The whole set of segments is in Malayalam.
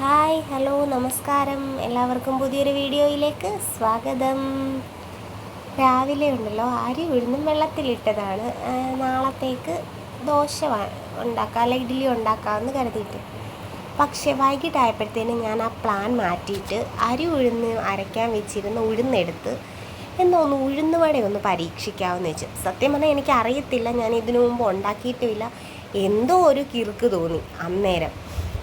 ഹായ് ഹലോ നമസ്കാരം. എല്ലാവർക്കും പുതിയൊരു വീഡിയോയിലേക്ക് സ്വാഗതം. രാവിലെ ഉണ്ടല്ലോ അരി ഉഴുന്നും വെള്ളത്തിലിട്ടതാണ്. നാളത്തേക്ക് ദോശ ഉണ്ടാക്കാം അല്ല ഇഡ്ഡലി ഉണ്ടാക്കാമെന്ന് കരുതിയിട്ട്. പക്ഷേ വൈകിട്ടായപ്പോഴത്തേനും ഞാൻ ആ പ്ലാൻ മാറ്റിയിട്ട് അരി ഉഴുന്ന് അരയ്ക്കാൻ വെച്ചിരുന്ന ഉഴുന്നെടുത്ത് എന്നൊന്ന് ഉഴുന്നുവട ഒന്ന് പരീക്ഷിക്കാമെന്ന് വെച്ചു. സത്യം പറഞ്ഞാൽ എനിക്ക് അറിയത്തില്ല ഞാൻ ഇതിനു മുമ്പ് ഉണ്ടാക്കിയിട്ടുമില്ല. എന്തോ ഒരു കിറുക്ക് തോന്നി അന്നേരം.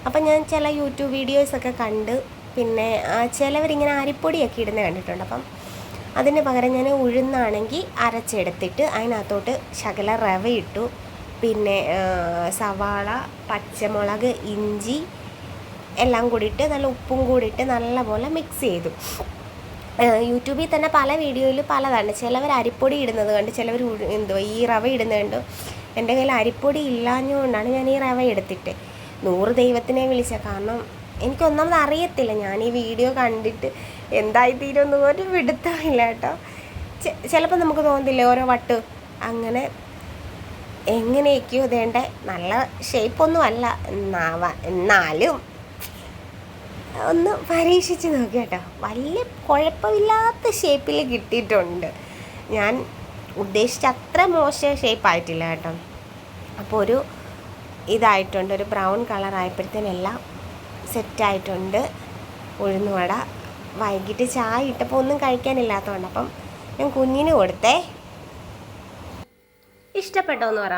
അപ്പം ഞാൻ ചില യൂട്യൂബ് വീഡിയോസൊക്കെ കണ്ട് പിന്നെ ചിലവരിങ്ങനെ അരിപ്പൊടിയൊക്കെ ഇടുന്നത് കണ്ടിട്ടുണ്ട്. അപ്പം അതിന് പകരം ഞാൻ ഉഴുന്നാണെങ്കിൽ അരച്ചെടുത്തിട്ട് അതിനകത്തോട്ട് ശകല റവ ഇട്ടു. പിന്നെ സവാള പച്ചമുളക് ഇഞ്ചി എല്ലാം കൂടിയിട്ട് നല്ല ഉപ്പും കൂടിയിട്ട് നല്ലപോലെ മിക്സ് ചെയ്തു. യൂട്യൂബിൽ തന്നെ പല വീഡിയോയിൽ പലതാണ്. ചിലവർ അരിപ്പൊടി ഇടുന്നത് കണ്ട് ചിലവർ എന്തോ ഈ റവ ഇടുന്നത് കണ്ടു എന്റെ കയ്യിൽ അരിപ്പൊടി ഇല്ലാഞ്ഞുകൊണ്ടാണ് ഞാൻ ഈ റവ എടുത്തിട്ട്. നൂറ് ദൈവത്തിനെ വിളിച്ച. കാരണം എനിക്കൊന്നാമത് അറിയത്തില്ല. ഞാൻ ഈ വീഡിയോ കണ്ടിട്ട് എന്തായിത്തീരുമെന്ന് ഒരു പിടുത്തമില്ല കേട്ടോ. ചിലപ്പോൾ നമുക്ക് തോന്നില്ല ഓരോ വട്ട് അങ്ങനെ എങ്ങനെയൊക്കെയോ ഇതേണ്ട നല്ല ഷേപ്പൊന്നും അല്ല. എന്നാലും ഒന്ന് പരീക്ഷിച്ച് നോക്കി കേട്ടോ. വലിയ കുഴപ്പമില്ലാത്ത ഷേപ്പിൽ കിട്ടിയിട്ടുണ്ട്. ഞാൻ ഉദ്ദേശിച്ച അത്ര മോശം ഷേപ്പായിട്ടില്ല കേട്ടോ. അപ്പോൾ ഒരു ഇതായിട്ടുണ്ട്. ഒരു ബ്രൗൺ കളർ ആയപ്പോഴത്തേനെല്ലാം സെറ്റായിട്ടുണ്ട്. ഉഴുന്നുവട. വൈകിട്ട് ചായ ഇട്ടപ്പോൾ ഒന്നും കഴിക്കാനില്ലാത്തതുകൊണ്ട് അപ്പം ഞാൻ കുഞ്ഞിന് കൊടുത്തേ. ഇഷ്ടപ്പെട്ടോ എന്ന് പറ.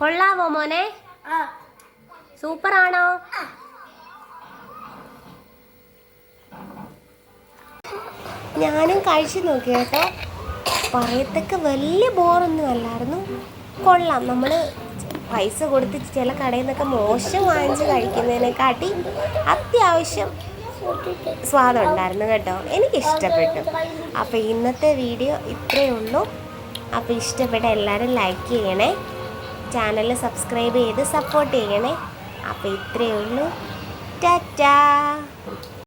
കൊള്ളാവോ മോനെ? സൂപ്പറാണോ? ഞാനും കഴിച്ചു നോക്കി കേട്ടോ. പറയത്തക്ക വലിയ ബോറൊന്നും അല്ലായിരുന്നു. കൊള്ളാം. നമ്മൾ പൈസ കൊടുത്ത് ചില കടയിൽ നിന്നൊക്കെ മോശം വാങ്ങിച്ച് കഴിക്കുന്നതിനെക്കാട്ടി അത്യാവശ്യം സ്വാദുണ്ടായിരുന്നു കേട്ടോ. എനിക്കിഷ്ടപ്പെട്ടു. അപ്പോൾ ഇന്നത്തെ വീഡിയോ ഇത്രയേ ഉള്ളൂ. അപ്പോൾ ഇഷ്ടപ്പെട്ട എല്ലാവരും ലൈക്ക് ചെയ്യണേ. ചാനൽ സബ്സ്ക്രൈബ് ചെയ്ത് സപ്പോർട്ട് ചെയ്യണേ. അപ്പോൾ ഇത്രയേ ഉള്ളൂ. ടാറ്റാ.